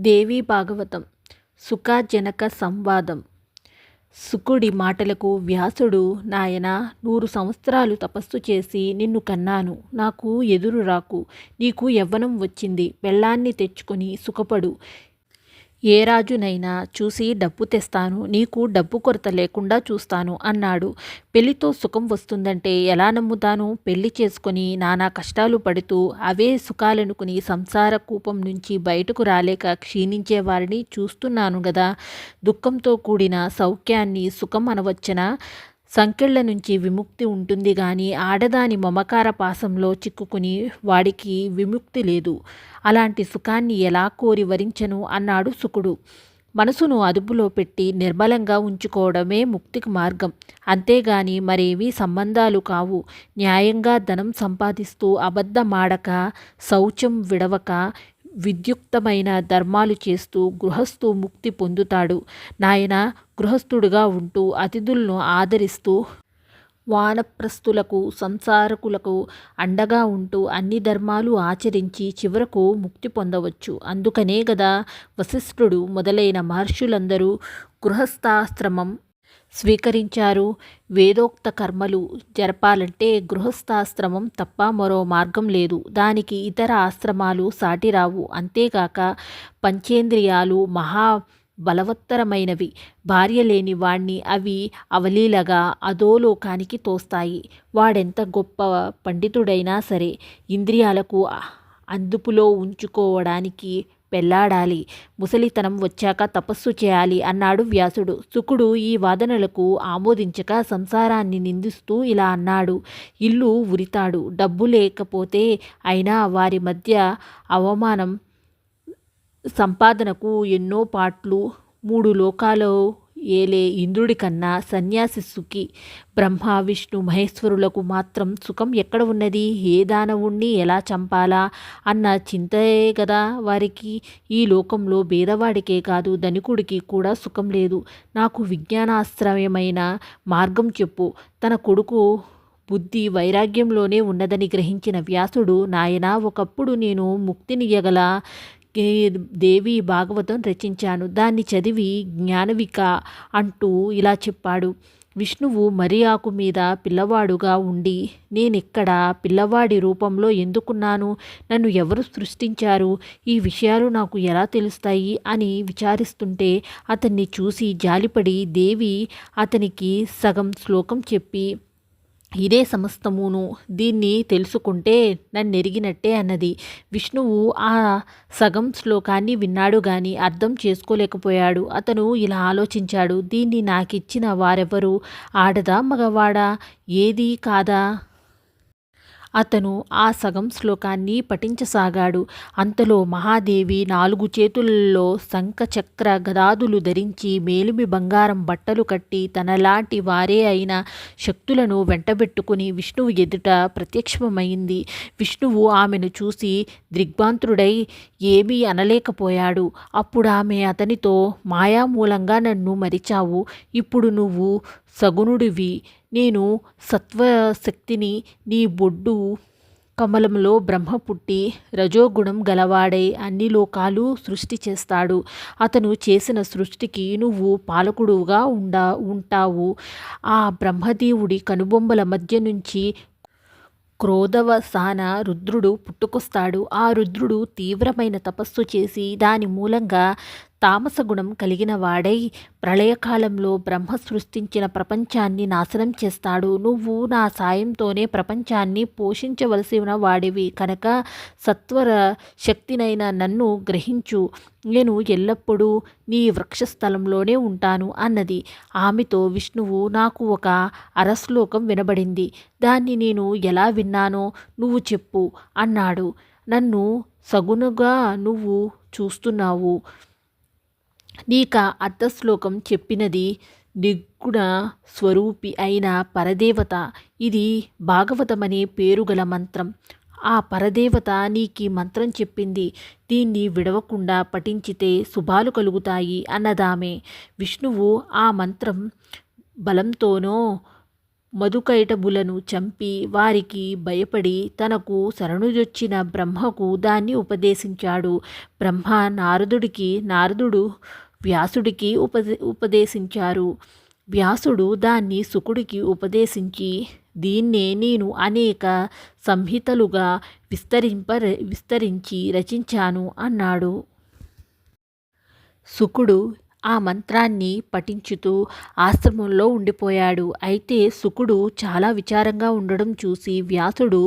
దేవీ భాగవతం సుఖజనక సంవాదం. శుకుడి మాటలకు వ్యాసుడు నాయన నూరు సంవత్సరాలు తపస్సు చేసి నిన్ను కన్నాను. నాకు ఎదురు రాకు. నీకు యవ్వనం వచ్చింది. బెల్లాన్ని తెచ్చుకొని సుఖపడు. ఏ రాజునైనా చూసి డబ్బు తెస్తాను నీకు డబ్బు కొరత లేకుండా చూస్తాను అన్నాడు. పెళ్ళితో సుఖం వస్తుందంటే ఎలా నమ్ముతాను? పెళ్ళి చేసుకొని నానా కష్టాలు పడుతూ అవే సుఖాలనుకుని సంసార కూపం నుంచి బయటకు రాలేక క్షీణించే వారిని చూస్తున్నాను గదా. దుఃఖంతో కూడిన సౌఖ్యాన్ని సుఖం అనవచ్చనా? సంకెళ్ళ నుంచి విముక్తి ఉంటుంది గాని ఆడదాని మమకార పాసంలో చిక్కుకుని వాడికి విముక్తి లేదు. అలాంటి సుఖాన్ని ఎలా కోరి వరించను అన్నాడు సుకుడు. మనసును అదుపులో పెట్టి నిర్మలంగా ఉంచుకోవడమే ముక్తికి మార్గం. అంతేగాని మరేవీ సంబంధాలు కావు. న్యాయంగా ధనం సంపాదిస్తూ అబద్ధమాడక శౌచం విడవక విద్యుక్తమైన ధర్మాలు చేస్తూ గృహస్థు ముక్తి పొందుతాడు. నాయన గృహస్థుడుగా ఉంటూ అతిథులను ఆదరిస్తూ వానప్రస్థులకు సంసారకులకు అండగా ఉంటూ అన్ని ధర్మాలు ఆచరించి చివరకు ముక్తి పొందవచ్చు. అందుకనే గదా వశిష్ఠుడు మొదలైన మహర్షులందరూ గృహస్థాశ్రమం స్వీకరించారు. వేదోక్త కర్మలు జరపాలంటే గృహస్థాశ్రమం తప్ప మరో మార్గం లేదు. దానికి ఇతర ఆశ్రమాలు సాటిరావు. అంతేగాక పంచేంద్రియాలు మహా బలవత్తరమైనవి. భార్య లేని వాణ్ణి అవి అవలీలగా అధోలోకానికి తోస్తాయి. వాడెంత గొప్ప పండితుడైనా సరే ఇంద్రియాలకు అందుపులో ఉంచుకోవడానికి పెళ్ళాడాలి. ముసలితనం వచ్చాక తపస్సు చేయాలి అన్నాడు వ్యాసుడు. శుకుడు ఈ వాదనలకు ఆమోదించక సంసారాన్ని నిందిస్తూ ఇలా అన్నాడు. ఇల్లు ఉరితాడు. డబ్బు లేకపోతే అయినా వారి మధ్య అవమానం సంపాదనకు ఎన్నో పాట్లు. మూడు లోకాలు ఏలే ఇంద్రుడి కన్నా సన్యాసి సుఖి. బ్రహ్మ విష్ణు మహేశ్వరులకు మాత్రం సుఖం ఎక్కడ ఉన్నది? ఏ దానవుణ్ణి ఎలా చంపాలా? అన్న చింతే కదా వారికి. ఈ లోకంలో భేదవాడికే కాదు ధనికుడికి కూడా సుఖం లేదు. నాకు విజ్ఞానాశ్రయమైన మార్గం చెప్పు. తన కొడుకు బుద్ధి వైరాగ్యంలోనే ఉన్నదని గ్రహించిన వ్యాసుడు నాయన ఒకప్పుడు నేను ముక్తినియగల దేవి భాగవతం రచించాను. దాన్ని చదివి జ్ఞానవిక అంటూ ఇలా చెప్పాడు. విష్ణువు మరి ఆకు మీద పిల్లవాడుగా ఉండి నేనిక్కడ పిల్లవాడి రూపంలో ఎందుకున్నాను? నన్ను ఎవరు సృష్టించారు? ఈ విషయాలు నాకు ఎలా తెలుస్తాయి? అని విచారిస్తుంటే అతన్ని చూసి జాలిపడి దేవి అతనికి సగం శ్లోకం చెప్పి ఇదే సమస్తమును దీన్ని తెలుసుకుంటే నన్నెరిగినట్టే అన్నది. విష్ణువు ఆ సగం శ్లోకాన్ని విన్నాడు గాని అర్థం చేసుకోలేకపోయాడు. అతను ఇలా ఆలోచించాడు. దీన్ని నాకిచ్చిన వారెవరు ఆడదా మగవాడా? ఏది కాదా? అతను ఆ సగం శ్లోకాన్ని పఠించసాగాడు. అంతలో మహాదేవి నాలుగు చేతులలో శంఖచక్ర గదాదులు ధరించి మేలిమి బంగారం బట్టలు కట్టి తనలాంటి వారే అయిన శక్తులను వెంటబెట్టుకుని విష్ణువు ఎదుట ప్రత్యక్షమైంది. విష్ణువు ఆమెను చూసి దిగ్భాంతుడై ఏమీ అనలేకపోయాడు. అప్పుడు ఆమె అతనితో మాయామూలంగా నన్ను మరిచావు. ఇప్పుడు నువ్వు సగుణుడివి. నేను సత్వశక్తిని నీ బొడ్డు కమలంలో బ్రహ్మ పుట్టి రజోగుణం గలవాడై అన్ని లోకాలు సృష్టి చేస్తాడు. అతను చేసిన సృష్టికి నువ్వు పాలకుడుగా ఉండా ఉంటావు. ఆ బ్రహ్మదేవుడి కనుబొమ్మల మధ్య నుంచి క్రోధవసాన రుద్రుడు పుట్టుకొస్తాడు. ఆ రుద్రుడు తీవ్రమైన తపస్సు చేసి దాని మూలంగా తామసగుణం కలిగిన వాడై ప్రళయకాలంలో బ్రహ్మ సృష్టించిన ప్రపంచాన్ని నాశనం చేస్తాడు. నువ్వు నా సాయంతోనే ప్రపంచాన్ని పోషించవలసిన వాడివి. కనుక సత్వర శక్తినైన నన్ను గ్రహించు. నేను ఎల్లప్పుడూ నీ వృక్షస్థలంలోనే ఉంటాను అన్నది. ఆమెతో విష్ణువు నాకు ఒక అరశ్లోకం వినబడింది. దాన్ని నేను ఎలా విన్నానో నువ్వు చెప్పు అన్నాడు. నన్ను సగునుగా నువ్వు చూస్తున్నావు. నీక అర్ధశ్లోకం చెప్పినది నిర్గుణ స్వరూపి అయిన పరదేవత. ఇది భాగవతమనే పేరుగల మంత్రం. ఆ పరదేవత నీకి మంత్రం చెప్పింది. దీన్ని విడవకుండా పఠించితే శుభాలు కలుగుతాయి అన్నదామే. విష్ణువు ఆ మంత్రం బలంతోనో మధుకైటబులను చంపి వారికి భయపడి తనకు శరణుజొచ్చిన బ్రహ్మకు దాన్ని ఉపదేశించాడు. బ్రహ్మ నారదుడికి నారదుడు వ్యాసుడికి ఉపదే ఉపదేశించారు. వ్యాసుడు దాన్ని సుకుడికి ఉపదేశించి దీన్నే నేను అనేక సంహితలుగా విస్తరింప విస్తరించి రచించాను అన్నాడు. సుకుడు ఆ మంత్రాన్ని పఠించుతూ ఆశ్రమంలో ఉండిపోయాడు. అయితే సుకుడు చాలా విచారంగా ఉండడం చూసి వ్యాసుడు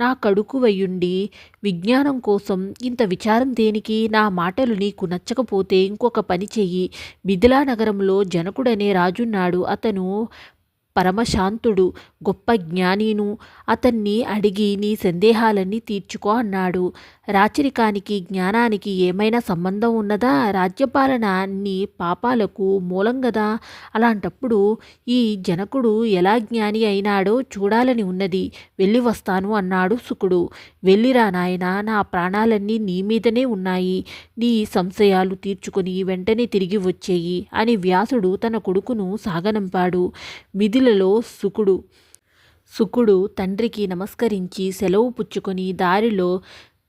నా కడుకు వయ్యుండి విజ్ఞానం కోసం ఇంత విచారం దేనికి? నా మాటలు నీకు నచ్చకపోతే ఇంకొక పని చెయ్యి. మిథిలా నగరంలో జనకుడనే రాజున్నాడు. అతను పరమశాంతుడు గొప్ప జ్ఞానీను. అతన్ని అడిగి నీ సందేహాలన్నీ తీర్చుకో అన్నాడు. రాచరికానికి జ్ఞానానికి ఏమైనా సంబంధం ఉన్నదా? రాజ్యపాలన అన్ని పాపాలకు మూలం కదా అలాంటప్పుడు ఈ జనకుడు ఎలా జ్ఞాని అయినాడో చూడాలని ఉన్నది. వెళ్ళి వస్తాను అన్నాడు సుకుడు వెళ్ళిరా నాయన నా ప్రాణాలన్నీ నీ మీదనే ఉన్నాయి. నీ సంశయాలు తీర్చుకొని వెంటనే తిరిగి వచ్చేయి అని వ్యాసుడు తన కొడుకును సాగనంపాడు. మిథిలలో సుకుడు సుకుడు తండ్రికి నమస్కరించి సెలవు పుచ్చుకొని దారిలో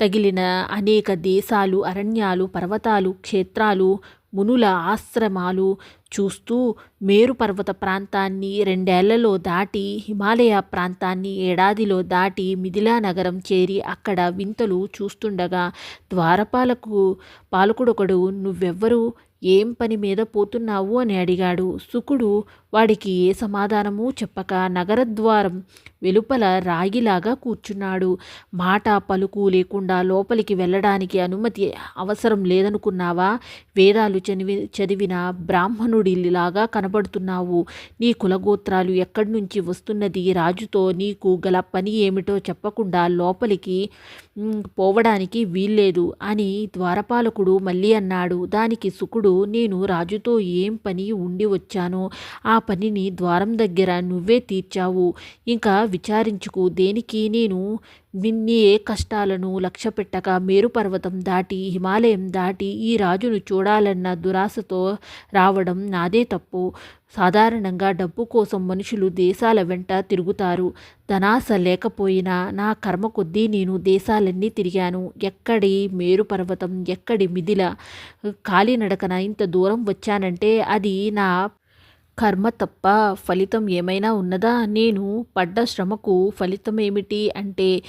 తగిలిన అనేక దేశాలు అరణ్యాలు పర్వతాలు క్షేత్రాలు మునుల ఆశ్రమాలు చూస్తూ మేరు పర్వత ప్రాంతాన్ని రెండేళ్ళలో దాటి హిమాలయ ప్రాంతాన్ని ఏడాదిలో దాటి మిథిలా నగరం చేరి అక్కడ వింతలు చూస్తుండగా ద్వారపాలకు పాలకుడొకడు నువ్వెవ్వరు? ఏం పని మీద పోతున్నావు అని అడిగాడు. సుకుడు వాడికి ఏ సమాధానము చెప్పక నగరద్వారం వెలుపల రాగిలాగా కూర్చున్నాడు. మాట పలుకు లేకుండా లోపలికి వెళ్ళడానికి అనుమతి అవసరం లేదనుకున్నావా? వేదాలు చదివి చదివిన బ్రాహ్మణుడిలాగా కనబడుతున్నావు. నీ కులగోత్రాలు ఎక్కడి నుంచి వస్తున్నది రాజుతో నీకు గల పని ఏమిటో చెప్పకుండా లోపలికి పోవడానికి వీల్లేదు అని ద్వారపాలకుడు మళ్ళీ అన్నాడు. దానికి సుకుడు నేను రాజుతో ఏం పని ఉండి వచ్చానో ఆ పనిని ద్వారం దగ్గర నువ్వే తీర్చావు. ఇంకా విచారించుకు దేనికి నేను విన్ని ఏ కష్టాలను లక్ష్య పెట్టక మేరుపర్వతం దాటి హిమాలయం దాటి ఈ రాజును చూడాలన్న దురాశతో రావడం నాదే తప్పు. సాధారణంగా డబ్బు కోసం మనుషులు దేశాల వెంట తిరుగుతారు. ధనాశ లేకపోయినా నా కర్మ కొద్దీ నేను దేశాలన్నీ తిరిగాను. ఎక్కడి మేరు పర్వతం ఎక్కడి మిథిల కాలినడకన ఇంత దూరం వచ్చానంటే అది నా కర్మ తప్ప ఫలితం ఏమైనా ఉన్నదా? నేను పడ్డ శ్రమకు ఫలితం ఏమిటి అంటే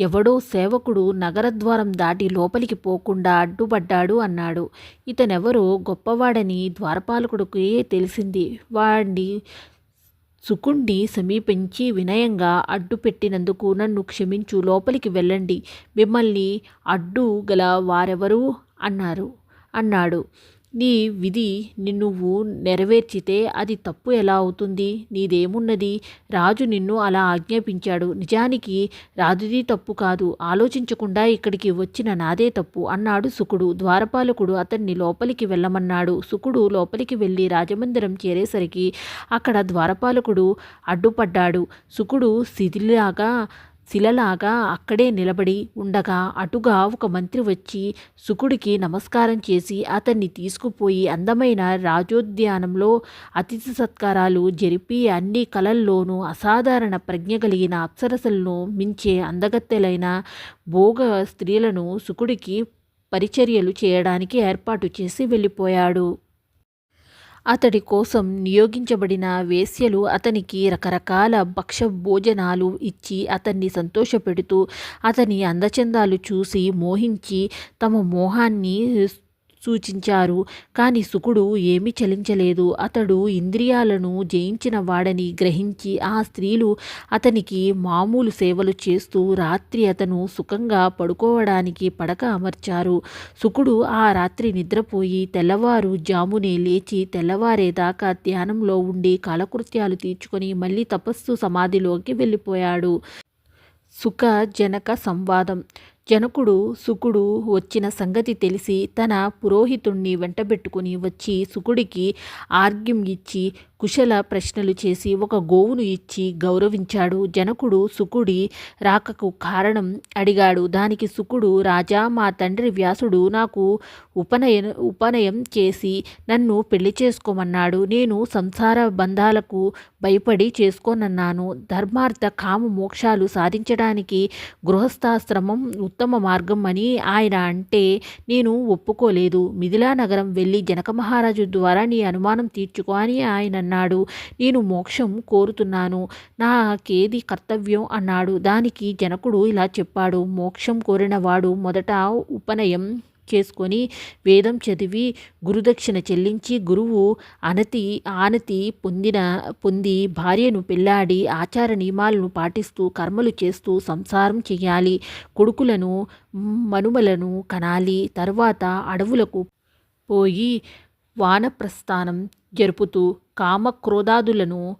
ఎవడో సేవకుడు నగరద్వారం దాటి లోపలికి పోకుండా అడ్డుపడ్డాడు అన్నాడు. ఇతనెవరో గొప్పవాడని ద్వారపాలకుడికి తెలిసింది. వాడిని సుకుండి సమీపించి వినయంగా అడ్డు పెట్టినందుకు నన్ను క్షమించు లోపలికి వెళ్ళండి. మిమ్మల్ని అడ్డు గల వారెవరు? అన్నారు. అన్నాడు. నీ విధి నువ్వు నెరవేర్చితే అది తప్పు ఎలా అవుతుంది? నీదేమున్నది? రాజు నిన్ను అలా ఆజ్ఞాపించాడు. నిజానికి రాజుది తప్పు కాదు. ఆలోచించకుండా ఇక్కడికి వచ్చిన నాదే తప్పు అన్నాడు సుకుడు ద్వారపాలకుడు అతన్ని లోపలికి వెళ్ళమన్నాడు. సుకుడు లోపలికి వెళ్ళి రాజమందిరం చేరేసరికి అక్కడ ద్వారపాలకుడు అడ్డుపడ్డాడు. సుకుడు శిథిలాగా శిలలాగా అక్కడే నిలబడి ఉండగా అటుగా ఒక మంత్రి వచ్చి సుకుడికి నమస్కారం చేసి అతన్ని తీసుకుపోయి అందమైన రాజోద్యానంలో అతిథి సత్కారాలు జరిపి అన్ని కళల్లోనూ అసాధారణ ప్రజ్ఞ కలిగిన అప్సరసలను మించే అందగత్తెలైన భోగ స్త్రీలను సుకుడికి పరిచర్యలు చేయడానికి ఏర్పాటు చేసి వెళ్ళిపోయాడు. అతడి కోసం నియోగించబడిన వేశ్యలు అతనికి రకరకాల భక్ష భోజనాలు ఇచ్చి అతన్ని సంతోషపెడుతూ అతని అందచందాలు చూసి మోహించి తమ మోహాన్ని సూచించారు. కానీ సుకుడు ఏమీ చలించలేదు. అతడు ఇంద్రియాలను జయించిన వాడని గ్రహించి ఆ స్త్రీలు అతనికి మామూలు సేవలు చేస్తూ రాత్రి అతను సుఖంగా పడుకోవడానికి పడక అమర్చారు. సుకుడు ఆ రాత్రి నిద్రపోయి తెల్లవారు జామునే లేచి తెల్లవారేదాకా ధ్యానంలో ఉండి కాలకృత్యాలు తీర్చుకొని మళ్ళీ తపస్సు సమాధిలోకి వెళ్ళిపోయాడు. సుఖ జనక సంవాదం. జనకుడు సుకుడు వచ్చిన సంగతి తెలిసి తన పురోహితుణ్ణి వెంటబెట్టుకుని వచ్చి సుకుడికి ఆర్గ్యం ఇచ్చి కుశల ప్రశ్నలు చేసి ఒక గోవును ఇచ్చి గౌరవించాడు. జనకుడు సుకుడి రాకకు కారణం అడిగాడు. దానికి సుకుడు రాజా మా తండ్రి వ్యాసుడు నాకు ఉపనయ ఉపనయం చేసి నన్ను పెళ్ళి చేసుకోమన్నాడు. నేను సంసార బంధాలకు భయపడి చేసుకోనన్నాను. ధర్మార్థ కామ మోక్షాలు సాధించడానికి గృహస్థాశ్రమం ఉత్తమ మార్గం అని ఆయన అంటే నేను ఒప్పుకోలేదు. మిథిలా నగరం వెళ్ళి జనక మహారాజు ద్వారా నీ అనుమానం తీర్చుకో అని ఆయన అన్నాడు. నేను మోక్షం కోరుతున్నాను. నాకేది కర్తవ్యం అన్నాడు. దానికి జనకుడు ఇలా చెప్పాడు. మోక్షం కోరినవాడు మొదట ఉపనయం చేసుకొని వేదం చదివి గురుదక్షిణ చెల్లించి గురువు అనతి ఆనతి పొందిన పొంది భార్యను పెళ్ళాడి ఆచార నియమాలను పాటిస్తూ కర్మలు చేస్తూ సంసారం చేయాలి. కొడుకులను మనుమలను కనాలి. తర్వాత అడవులకు పోయి వానప్రస్థానం జరుపుతూ కామక్రోధాదులను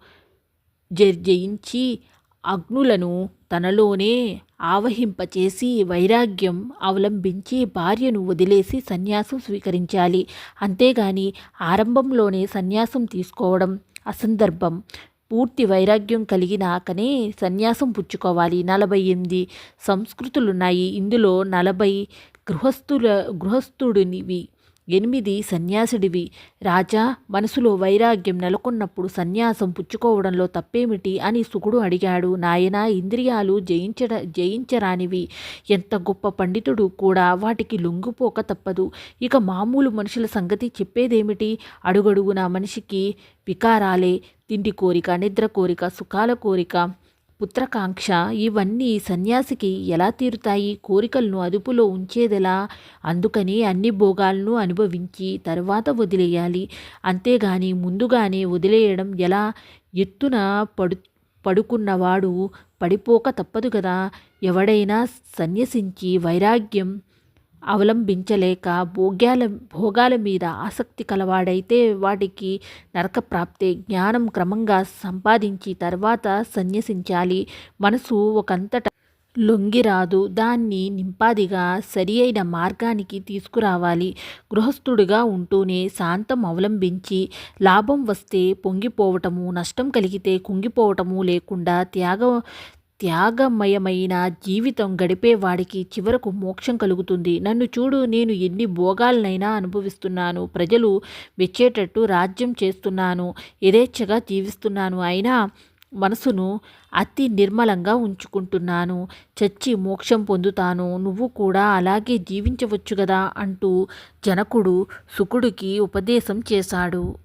జయించి అగ్నులను తనలోనే ఆవహింపచేసి వైరాగ్యం అవలంబించి భార్యను వదిలేసి సన్యాసం స్వీకరించాలి. అంతేగాని ఆరంభంలోనే సన్యాసం తీసుకోవడం అసందర్భం. పూర్తి వైరాగ్యం కలిగినాకనే సన్యాసం పుచ్చుకోవాలి. నలభై ఎనిమిది సంస్కృతులున్నాయి. ఇందులో నలభై గృహస్థుల గృహస్థుడినివి ఎనిమిది సన్యాసుడివి. రాజా మనసులో వైరాగ్యం నెలకొన్నప్పుడు సన్యాసం పుచ్చుకోవడంలో తప్పేమిటి అని సుకుడు అడిగాడు. నాయన ఇంద్రియాలు జయించడ జయించరానివి. ఎంత గొప్ప పండితుడు కూడా వాటికి లొంగిపోక తప్పదు. ఇక మామూలు మనుషుల సంగతి చెప్పేదేమిటి? అడుగడుగున మనిషికి వికారాలే. తిండి కోరిక నిద్ర కోరిక సుఖాల కోరిక. పుత్రకాంక్ష ఇవన్నీ సన్యాసికి ఎలా తీరుతాయి? కోరికలను అదుపులో ఉంచేదెలా? అందుకని అన్ని భోగాలను అనుభవించి తర్వాత వదిలేయాలి. అంతేగాని ముందుగానే వదిలేయడం ఎలా? ఎత్తున పడు పడుకున్నవాడు పడిపోక తప్పదు కదా ఎవడైనా సన్యసించి వైరాగ్యం అవలంబించలేక భోగ్యాల భోగాల మీద ఆసక్తి కలవాడైతే వాటికి నరకప్రాప్తే జ్ఞానం క్రమంగా సంపాదించి తర్వాత సన్యసించాలి. మనసు ఒకంతట లొంగిరాదు. దాన్ని నింపాదిగా సరి అయిన మార్గానికి తీసుకురావాలి. గృహస్థుడిగా ఉంటూనే శాంతం అవలంబించి లాభం వస్తే పొంగిపోవటము నష్టం కలిగితే కుంగిపోవటము లేకుండా త్యాగ త్యాగమయమైన జీవితం గడిపేవాడికి చివరకు మోక్షం కలుగుతుంది. నన్ను చూడు నేను ఎన్ని భోగాలనైనా అనుభవిస్తున్నాను. ప్రజలు మెచ్చేటట్టు రాజ్యం చేస్తున్నాను. యథేచ్ఛగా జీవిస్తున్నాను. అయినా మనసును అతి నిర్మలంగా ఉంచుకుంటున్నాను. చచ్చి మోక్షం పొందుతాను. నువ్వు కూడా అలాగే జీవించవచ్చు కదా అంటూ జనకుడు సుకుడికి ఉపదేశం చేశాడు.